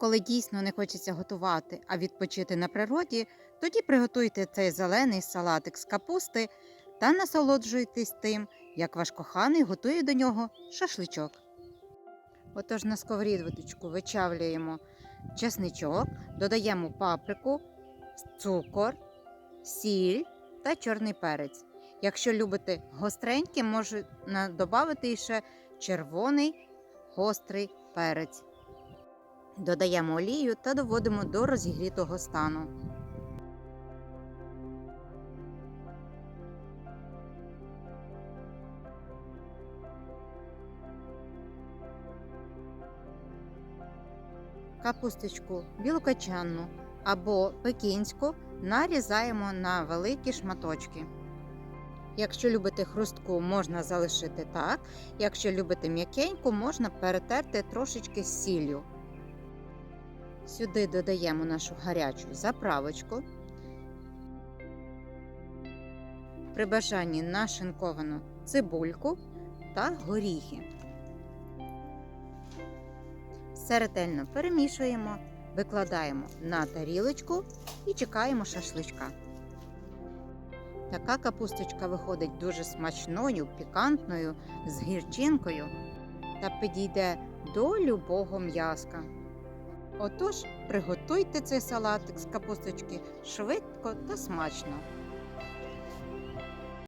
Коли дійсно не хочеться готувати, а відпочити на природі, тоді приготуйте цей зелений салатик з капусти та насолоджуйтесь тим, як ваш коханий готує до нього шашличок. Отож на сковорідочку вичавлюємо чесничок, додаємо паприку, цукор, сіль та чорний перець. Якщо любите гостреньке, можна додати ще червоний гострий перець. Додаємо олію та доводимо до розігрітого стану. Капусточку білокачанну або пекінську нарізаємо на великі шматочки. Якщо любите хрустку, можна залишити так. Якщо любите м'якеньку, можна перетерти трошечки сіллю. Сюди додаємо нашу гарячу заправочку. При бажанні нашинковану цибульку та горіхи. Все ретельно перемішуємо, викладаємо на тарілочку і чекаємо шашличка. Така капусточка виходить дуже смачною, пікантною, з гірчинкою та підійде до любого м'язка. Отож, приготуйте цей салатик з капусточки швидко та смачно.